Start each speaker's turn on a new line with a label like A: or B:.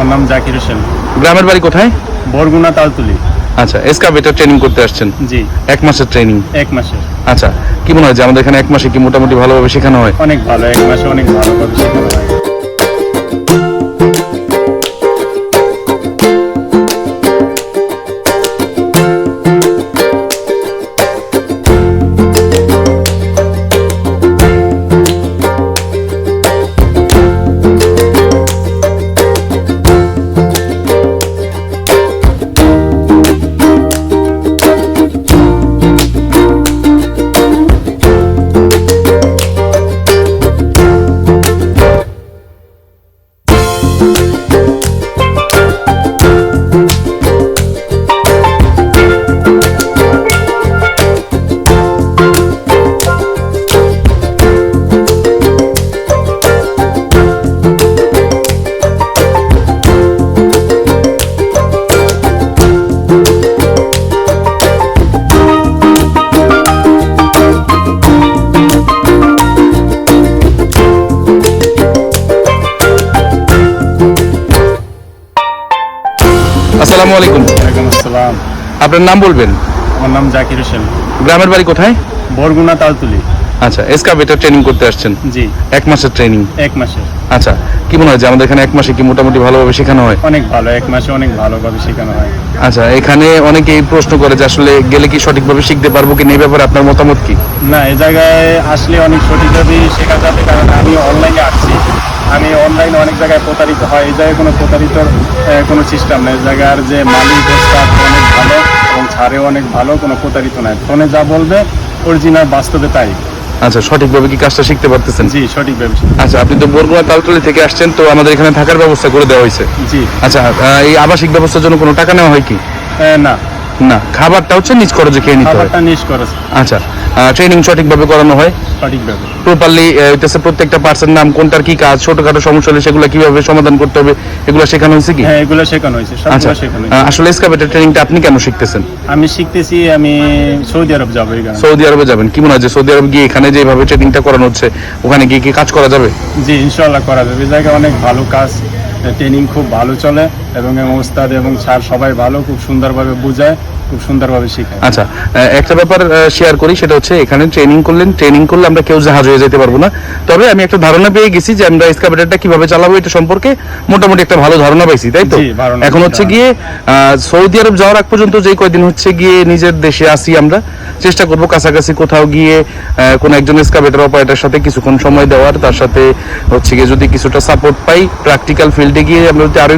A: আমার নাম জাকির হোসেন।
B: গ্রামের বাড়ি কোথায়?
A: বরগুনা তালতুলি।
B: আচ্ছা এসকাভেটার ট্রেনিং করতে আসছেন?
A: জি।
B: এক মাসের ট্রেনিং
A: এক মাসের।
B: আচ্ছা কি মনে হয় যে আমাদের এখানে এক মাসে কি মোটামুটি ভালোভাবে শেখানো হয়?
A: অনেক ভালো এক মাসে অনেক ভালোভাবে শেখানো হয়।
B: আসসালামু আলাইকুম।
A: ওয়ালাইকুম আসসালাম।
B: আপনার নাম বলবেন?
A: আমার নাম জাকির হোসেন।
B: গ্রামের বাড়ি কোথায়?
A: বরগুনা তালতুলি।
B: আচ্ছা এসকাভেটার ট্রেনিং করতে আসছেন?
A: জি।
B: এক মাসের ট্রেনিং
A: এক মাসের।
B: আচ্ছা কি মনে হয় যে আমাদের এখানে এক মাসে কি মোটামুটি ভালোভাবে শেখানো হয়?
A: অনেক ভালো এক মাসে অনেক ভালোভাবে শেখানো হয়।
B: আচ্ছা এখানে অনেকেই প্রশ্ন করে যে আসলে গেলে কি সঠিকভাবে শিখতে পারব কি এই ব্যাপারে আপনার মতামত কি?
A: না এই জায়গায় আসলে অনেক সঠিকভাবে শেখা যাবে কারণ আমি আমি অনলাইনে অনেক জায়গায় প্রতারিত হয়। এই জায়গায় কোনো প্রতারিতর কোনো সিস্টেম নেই। এই জায়গার যে মালিক staff অনেক ভালো এবং ছাড়েও অনেক ভালো কোনো প্রতারিত নাই। ফোনে যা বলবে অরিজিনাল বাস্তবে তাই।
B: আচ্ছা সঠিকভাবে কি কাজটা শিখতে পারতেছেন?
A: জি সঠিকভাবে
B: আচ্ছা আপনি তো বরগুনা তালতলি থেকে আসছেন তো আমাদের এখানে থাকার ব্যবস্থা করে দেওয়া হয়েছে।
A: জি।
B: আচ্ছা এই আবাসিক ব্যবস্থার জন্য কোনো টাকা নেওয়া হয় কি?
A: না।
B: না খাবারটা হচ্ছে নিজ খরচে খেয়ে নিতে হয়।
A: খাবারটা নিজ খরচ।
B: আচ্ছা ট্রেনিং সঠিকভাবে করানো হয়?
A: সঠিকভাবে।
B: প্রপারলি হইতেছে প্রত্যেকটা পার্সের নাম কোনটার কি কাজ ছোটখাটো সমস্যা হলে সেগুলো কীভাবে সমাধান করতে হবে এগুলো শেখানো হয়েছে কি?
A: হ্যাঁ এগুলো শেখানো হয়েছে
B: আচ্ছা
A: সবগুলো শেখানো হয়েছে।
B: আসলে এসকাভেটার ট্রেনিংটা আপনি কেন শিখতেছেন?
A: আমি শিখতেছি আমি সৌদি আরব যাব এই
B: সৌদি আরবে যাবেন কি মনে হয় যে সৌদি আরবে গিয়ে এখানে যেভাবে ট্রেনিংটা করানো হচ্ছে ওখানে গিয়ে কি কাজ করা যাবে?
A: জি ইনশাল্লাহ করা যাবে। এই জায়গায় অনেক ভালো কাজ ট্রেনিং খুব ভালো চলে এবং ওস্তাদ এবং স্যার সবাই ভালো খুব সুন্দরভাবে বোঝায় খুব সুন্দরভাবে শেখায়।
B: আচ্ছা একটা ব্যাপার শেয়ার করি সেটা হচ্ছে এখানে ট্রেনিং করলেন ট্রেনিং করলে আমরা কেউ জাহাজ হয়ে যেতে পারব না। তবে আমি একটা ধারণা পেয়ে গেছি যে আমরা এসকাভেটারটা কীভাবে চালাবো এটা সম্পর্কে মোটামুটি একটা ভালো ধারণা পাইছি তাই তো? এখন হচ্ছে গিয়ে সৌদি আরব যাওয়ার আগ পর্যন্ত যেই কয়দিন হচ্ছে গিয়ে নিজের দেশে আসি আমরা চেষ্টা করব কাছাকাছি কোথাও গিয়ে কোনো একজন এসকাভেটার অপারেটার সাথে কিছুক্ষণ সময় দেওয়ার তার সাথে হচ্ছে গিয়ে যদি কিছুটা সাপোর্ট পাই প্র্যাকটিক্যাল ফিল্ডে গিয়ে আমরা আরও